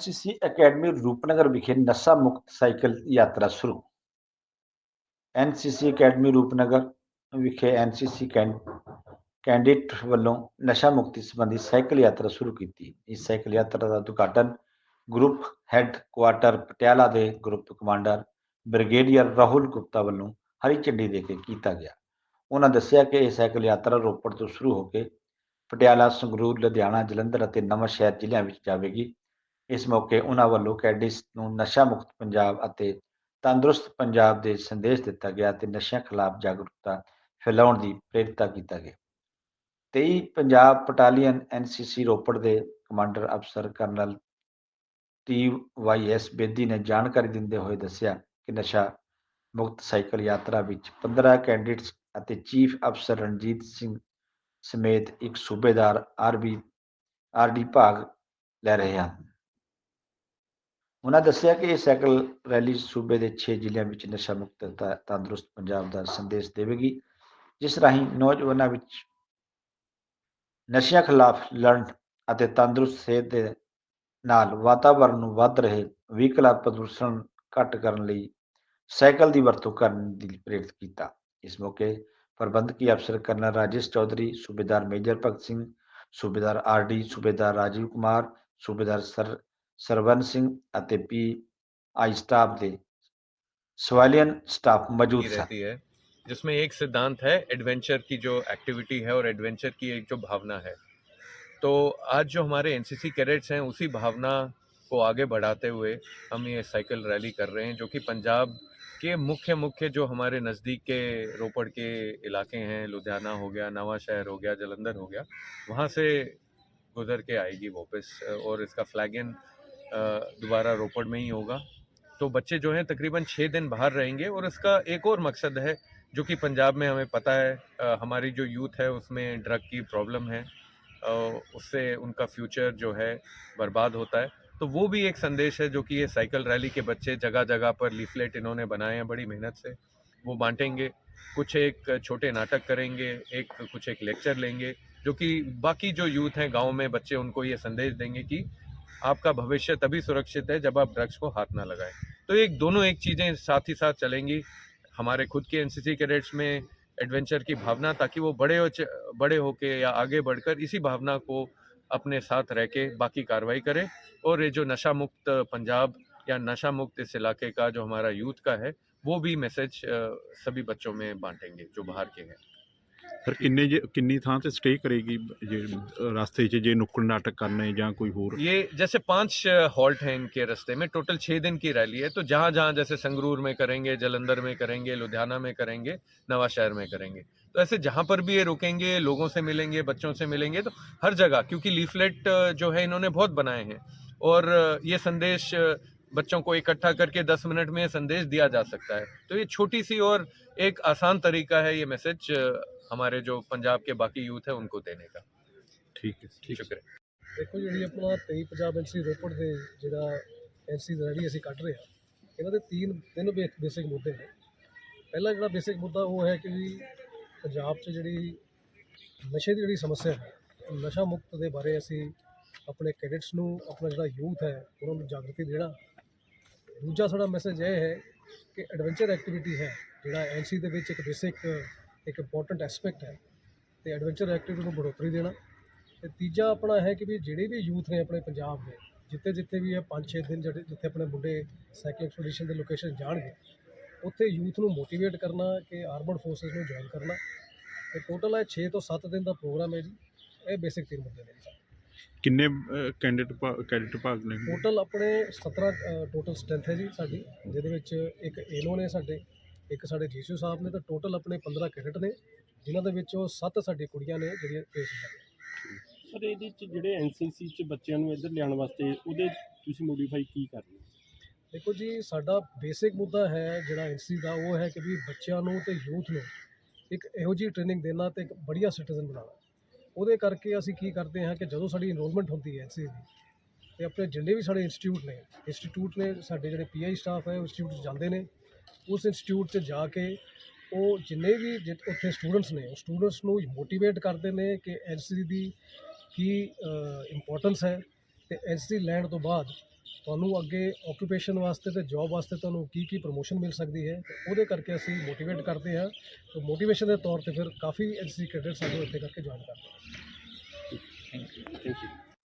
NCC academy Rupnagar ਵਿਖੇ ਨਸ਼ਾ ਮੁਕਤ ਸਾਈਕਲ ਯਾਤਰਾ ਸ਼ੁਰੂ। ਐਨਸੀਸੀ ਅਕੈਡਮੀ ਰੂਪਨਗਰ ਵਿਖੇ ਐਨਸੀਸੀ ਕੈਂਡੀਡੇਟ ਵੱਲੋਂ ਨਸ਼ਾ ਮੁਕਤੀ ਸੰਬੰਧੀ ਸਾਈਕਲ ਯਾਤਰਾ ਸ਼ੁਰੂ ਕੀਤੀ। ਇਸ ਸਾਈਕਲ ਯਾਤਰਾ ਦਾ ਉਦਘਾਟਨ ਗਰੁੱਪ ਹੈੱਡ ਕੁਆਟਰ ਪਟਿਆਲਾ ਦੇ group commander brigadier Rahul Gupta ਵੱਲੋਂ ਹਰੀ ਝੰਡੀ ਦੇ ਕੇ ਕੀਤਾ ਗਿਆ। ਉਹਨਾਂ ਦੱਸਿਆ ਕਿ ਇਹ ਸਾਈਕਲ ਯਾਤਰਾ ਰੋਪੜ ਤੋਂ ਸ਼ੁਰੂ ਹੋ ਕੇ ਪਟਿਆਲਾ, ਸੰਗਰੂਰ, ਲੁਧਿਆਣਾ, ਜਲੰਧਰ ਅਤੇ ਨਵਾਂਸ਼ਹਿਰ ਜ਼ਿਲ੍ਹਿਆਂ ਵਿੱਚ ਜਾਵੇਗੀ। ਇਸ ਮੌਕੇ ਉਹਨਾਂ ਵੱਲੋਂ ਕੈਡਿਸ ਨੂੰ ਨਸ਼ਾ ਮੁਕਤ ਪੰਜਾਬ ਅਤੇ ਤੰਦਰੁਸਤ ਪੰਜਾਬ ਦੇ ਸੰਦੇਸ਼ ਦਿੱਤਾ ਗਿਆ ਤੇ ਨਸ਼ਿਆਂ ਖਿਲਾਫ ਜਾਗਰੂਕਤਾ ਫੈਲਾਉਣ ਦੀ ਪ੍ਰੇਰਿਤਾ ਕੀਤਾ ਗਿਆ। 23 ਪੰਜਾਬ ਬਟਾਲੀਅਨ ਐਨਸੀਸੀ ਰੋਪੜ ਦੇ ਕਮਾਂਡਰ ਅਫਸਰ colonel T Y S Bedi ਨੇ ਜਾਣਕਾਰੀ ਦਿੰਦੇ ਹੋਏ ਦੱਸਿਆ ਕਿ ਨਸ਼ਾ ਮੁਕਤ ਸਾਈਕਲ ਯਾਤਰਾ ਵਿੱਚ 15 ਕੈਂਡੀਡੇਟਸ ਅਤੇ ਚੀਫ ਅਫਸਰ ਰਣਜੀਤ ਸਿੰਘ ਸਮੇਤ ਇੱਕ ਸੂਬੇਦਾਰ ਆਰਬੀ, ਆਰਡੀ ਭਾਗ ਲੈ ਰਹੇ ਹਨ। ਉਹਨਾਂ ਦੱਸਿਆ ਕਿ ਇਹ ਸਾਈਕਲ ਰੈਲੀ ਸੂਬੇ ਦੇ 6 ਜ਼ਿਲ੍ਹਿਆਂ ਵਿੱਚ ਨਸ਼ਾ ਮੁਕਤ ਤੰਦਰੁਸਤ ਪੰਜਾਬ ਦਾ ਸੰਦੇਸ਼ ਦੇਵੇਗੀ, ਜਿਸ ਰਾਹੀਂ ਨੌਜਵਾਨਾਂ ਵਿੱਚ ਨਸ਼ਿਆਂ ਖਿਲਾਫ ਲੜਨ ਅਤੇ ਤੰਦਰੁਸਤ ਸਿਹਤ ਦੇ ਨਾਲ ਵਾਤਾਵਰਣ ਨੂੰ ਵੱਧ ਰਹੇ ਵਹੀਕਲਾਂ ਪ੍ਰਦੂਸ਼ਣ ਘੱਟ ਕਰਨ ਲਈ ਸਾਈਕਲ ਦੀ ਵਰਤੋਂ ਕਰਨ ਦੀ ਪ੍ਰੇਰਿਤ ਕੀਤਾ। ਇਸ ਮੌਕੇ ਪ੍ਰਬੰਧਕੀ ਅਫਸਰ ਕਰਨਲ ਰਾਜੇਸ਼ ਚੌਧਰੀ, ਸੂਬੇਦਾਰ ਮੇਜਰ ਭਗਤ ਸਿੰਘ, ਸੂਬੇਦਾਰ ਆਰਡੀ ਸੂਬੇਦਾਰ ਰਾਜੀਵ ਕੁਮਾਰ, ਸੂਬੇਦਾਰ sir ਸਰਵਨ ਸਿੰਘ ਅਤੇ ਪੀ ਆਈ ਸਟਾਫ ਦੇ ਸਿਵਲਿਅਨ ਸਟਾਫ ਮੌਜੂਦ की ਸਨ रहती है जिसमें एक सिद्धांत है एडवेंचर की जो एक्टिविटी है और एडवेंचर की एक जो भावना है तो आज जो हमारे एनसीसी कैडेट्स हैं उसी भावना को आगे बढ़ाते हुए हम ये साइकिल रैली कर रहे हैं जो कि पंजाब के मुख्य मुख्य जो हमारे नज़दीक के रोपड़ के इलाके हैं लुधियाना हो गया नवा शहर हो गया जलंधर हो गया वहाँ से गुजर के आएगी वापस और इसका फ्लैगन दोबारा रोपड़ में ही होगा। तो बच्चे जो हैं तकरीबन छः दिन बाहर रहेंगे और इसका एक और मकसद है, जो कि पंजाब में हमें पता है हमारी जो यूथ है उसमें ड्रग की प्रॉब्लम है उससे उनका फ्यूचर जो है बर्बाद होता है। तो वो भी एक संदेश है, जो कि ये साइकिल रैली के बच्चे जगह जगह पर लीफलेट इन्होंने बनाए हैं बड़ी मेहनत से। वो बांटेंगे, कुछ एक छोटे नाटक करेंगे, एक कुछ एक लेक्चर लेंगे, जो कि बाकी जो यूथ हैं गाँव में बच्चे उनको ये संदेश देंगे कि आपका भविष्य तभी सुरक्षित है जब आप ड्रग्स को हाथ ना लगाएँ। तो एक दोनों एक चीज़ें साथ ही साथ चलेंगी। हमारे खुद के एनसीसी कैडेट्स में एडवेंचर की भावना ताकि वो बड़े हो बड़े होके या आगे बढ़कर इसी भावना को अपने साथ रह के बाकी कार्रवाई करें। और ये जो नशा मुक्त पंजाब या नशा मुक्त इस इलाके का जो हमारा यूथ का है, वो भी मैसेज सभी बच्चों में बांटेंगे जो बाहर के हैं। ਫਿਰ ਕਿੰਨੇ ਜੇ ਕਿੰਨੀ ਥਾਂ ਤੇ ਸਟੇ ਕਰੇਗੀ ਜੇ ਰਸਤੇ 'ਚ ਜੇ ਨੁੱਕੜ ਨਾਟਕ ਕਰਨੇ ਜਾਂ ਕੋਈ ਹੋਰ ये जैसे पांच हॉल्ट हैं इनके रास्ते में टोटल छः दिन की रैली है तो जहाँ जहाँ जैसे संगरूर में करेंगे जलंधर में करेंगे लुधियाना में करेंगे नवा शहर में करेंगे तो ऐसे जहाँ पर भी ये रुकेंगे लोगों से मिलेंगे बच्चों से मिलेंगे तो हर जगह क्योंकि लीफलेट जो है इन्होंने बहुत बनाए हैं और ये संदेश बच्चों को इकट्ठा करके दस मिनट में ये संदेश दिया जा सकता है तो ये छोटी सी और एक आसान तरीका है ये मैसेज हमारे जो पंजाब के बाकी यूथ है उनको देने का ਠੀਕ ਹੈ शुक्रिया ਦੇਖੋ ਜਿਹੜੀ ਆਪਣਾ 23 ਪੰਜਾਬ ਐਨਸੀ ਰੋਪੜ ਦੇ ਜਿਹੜਾ ਐਨਸੀ ਰੈਲੀ ਅਸੀਂ ਕੱਢ ਰਹੇ ਹਾਂ ਇਹਨਾਂ ਦੇ ਤਿੰਨ ਤਿੰਨ ਬੇਸਿਕ ਮੁੱਦੇ ਨੇ ਪਹਿਲਾ ਜਿਹੜਾ ਬੇਸਿਕ ਮੁੱਦਾ ਉਹ ਹੈ ਕਿ ਵੀ ਪੰਜਾਬ 'ਚ ਜਿਹੜੀ ਨਸ਼ੇ ਦੀ ਜਿਹੜੀ ਸਮੱਸਿਆ ਹੈ ਉਹ ਨਸ਼ਾ ਮੁਕਤ ਦੇ ਬਾਰੇ ਅਸੀਂ ਆਪਣੇ ਕੈਡਿਟਸ ਨੂੰ ਆਪਣਾ ਜਿਹੜਾ ਯੂਥ ਹੈ ਉਹਨਾਂ ਨੂੰ ਜਾਗਰਤੀ ਦੇਣਾ ਦੂਜਾ ਸਾਡਾ ਮੈਸੇਜ ਇਹ ਹੈ ਕਿ ਐਡਵੈਂਚਰ ਐਕਟੀਵਿਟੀ ਹੈ ਜਿਹੜਾ ਐਨਸੀ ਦੇ ਵਿੱਚ ਇੱਕ ਬੇਸਿਕ ਇੱਕ ਇੰਪੋਰਟੈਂਟ ਐਸਪੈਕਟ ਹੈ ਤੇ ਐਡਵੈਂਚਰ ਐਕਟੀਵਿਟੀ ਨੂੰ ਬੜੋਤਰੀ ਦੇਣਾ। ਤੇ ਤੀਜਾ ਆਪਣਾ ਹੈ ਕਿ ਵੀ ਜਿਹੜੇ ਵੀ ਯੂਥ ਨੇ ਆਪਣੇ ਪੰਜਾਬ ਦੇ ਜਿੱਥੇ ਜਿੱਥੇ ਵੀ ਇਹ 5-6 ਦਿਨ ਜਿਹੜੇ ਜਿੱਥੇ ਆਪਣੇ ਮੁੰਡੇ ਸਾਈਕਲ ਐਕਸਪੀਡੀਸ਼ਨ ਦੇ ਲੋਕੇਸ਼ਨ ਜਾਣਗੇ ਉੱਥੇ ਯੂਥ ਨੂੰ ਮੋਟੀਵੇਟ ਕਰਨਾ ਕਿ ਆਰਮਡ ਫੋਰਸਸ ਨੂੰ ਜੁਆਇਨ ਕਰਨਾ। ਤੇ ਟੋਟਲ ਹੈ 6 ਤੋਂ 7 ਦਿਨ ਦਾ ਪ੍ਰੋਗਰਾਮ ਹੈ ਜੀ ਇਹ ਬੇਸਿਕ ਤਿੰਨ ਮੁੱਦੇ ਨੇ ਕਿੰਨੇ ਕੈਂਡੀਡੇਟ ਕੈਡਿਟ ਭਾਗ ਲੈਣਗੇ? ਟੋਟਲ ਆਪਣੇ 17 ਟੋਟਲ ਸਟਰੈਂਥ ਹੈ ਜੀ ਸਾਡੀ ਜਿਹਦੇ ਵਿੱਚ ਇੱਕ ਏਨੋ ਨੇ ਸਾਡੇ ਇੱਕ ਸਾਡੇ ਜੀਸੂ ਸਾਹਿਬ ਨੇ ਤਾਂ ਟੋਟਲ ਆਪਣੇ 15 ਕੈਡਟ ਨੇ ਜਿਨ੍ਹਾਂ ਦੇ ਵਿੱਚੋਂ 7 ਸਾਡੀ ਕੁੜੀਆਂ ਨੇ ਜਿਹੜੀਆਂ ਪੇਸ਼ ਹੋਈਆਂ ਸਰ ਇਹਦੇ ਚ ਜਿਹੜੇ ਐਨਸੀਸੀ ਚ ਬੱਚਿਆਂ ਨੂੰ ਇੱਧਰ ਲਿਆਉਣ ਵਾਸਤੇ ਉਹਦੇ ਤੁਸੀਂ ਮੋਡੀਫਾਈ ਕੀ ਕਰ ਰਹੇ ਹੋ? ਦੇਖੋ ਜੀ ਸਾਡਾ ਬੇਸਿਕ ਮੁੱਦਾ ਹੈ ਜਿਹੜਾ ਐਨਸੀ ਦਾ ਉਹ ਹੈ ਕਿ ਵੀ ਬੱਚਿਆਂ ਨੂੰ ਤੇ ਯੂਥ ਨੂੰ ਇੱਕ ਇਹੋ ਜਿਹੀ ਟ੍ਰੇਨਿੰਗ ਦੇਣਾ ਤੇ ਇੱਕ ਬੜੀਆ ਸਿਟੀਜ਼ਨ ਬਣਾਉਣਾ। ਉਹਦੇ ਕਰਕੇ ਅਸੀਂ ਕੀ ਕਰਦੇ ਹਾਂ ਕਿ ਜਦੋਂ ਸਾਡੀ ਇਨਰੋਲਮੈਂਟ ਹੁੰਦੀ ਹੈ ਐਨਸੀ ਦੀ ਤੇ ਆਪਣੇ ਜਿੰਨੇ ਵੀ ਸਾਡੇ ਇੰਸਟੀਚਿਊਟ ਨੇ ਇੰਸਟੀਚਿਊਟ ਨੇ ਸਾਡੇ ਜਿਹੜੇ ਪੀਆਈ ਸਟਾਫ ਹੈ ਉਹ ਇੰਸਟੀਚਿਊਟ 'ਚ ਜਾਂਦੇ ਨੇ। ਉਸ ਇੰਸਟੀਚਿਊਟ 'ਚ ਜਾ ਕੇ ਉਹ ਜਿੰਨੇ ਵੀ ਜਿ- ਉੱਥੇ ਸਟੂਡੈਂਟਸ ਨੇ, ਉਹ ਸਟੂਡੈਂਟਸ ਨੂੰ ਮੋਟੀਵੇਟ ਕਰਦੇ ਨੇ ਕਿ ਐਨਸੀ ਦੀ ਕੀ ਇੰਪੋਰਟੈਂਸ ਹੈ ਤੇ ਐਨਸੀ ਲੈਣ ਤੋਂ ਬਾਅਦ ਤੁਹਾਨੂੰ ਅੱਗੇ ਆਕੂਪੇਸ਼ਨ ਵਾਸਤੇ ਤੇ ਜੌਬ ਵਾਸਤੇ ਤੁਹਾਨੂੰ ਕੀ ਕੀ ਪ੍ਰੋਮੋਸ਼ਨ ਮਿਲ ਸਕਦੀ ਹੈ, ਤੇ ਉਹਦੇ ਕਰਕੇ ਅਸੀਂ ਮੋਟੀਵੇਟ ਕਰਦੇ ਹਾਂ। ਤੇ ਮੋਟੀਵੇਸ਼ਨ ਦੇ ਤੌਰ ਤੇ ਫਿਰ ਕਾਫੀ ਐਨਸੀਸੀ ਕੈਡਟ ਸਾਨੂੰ ਇੱਥੇ ਕਰਕੇ ਜੁਆਇਨ ਕਰਦੇ ਥੈਂਕ ਯੂ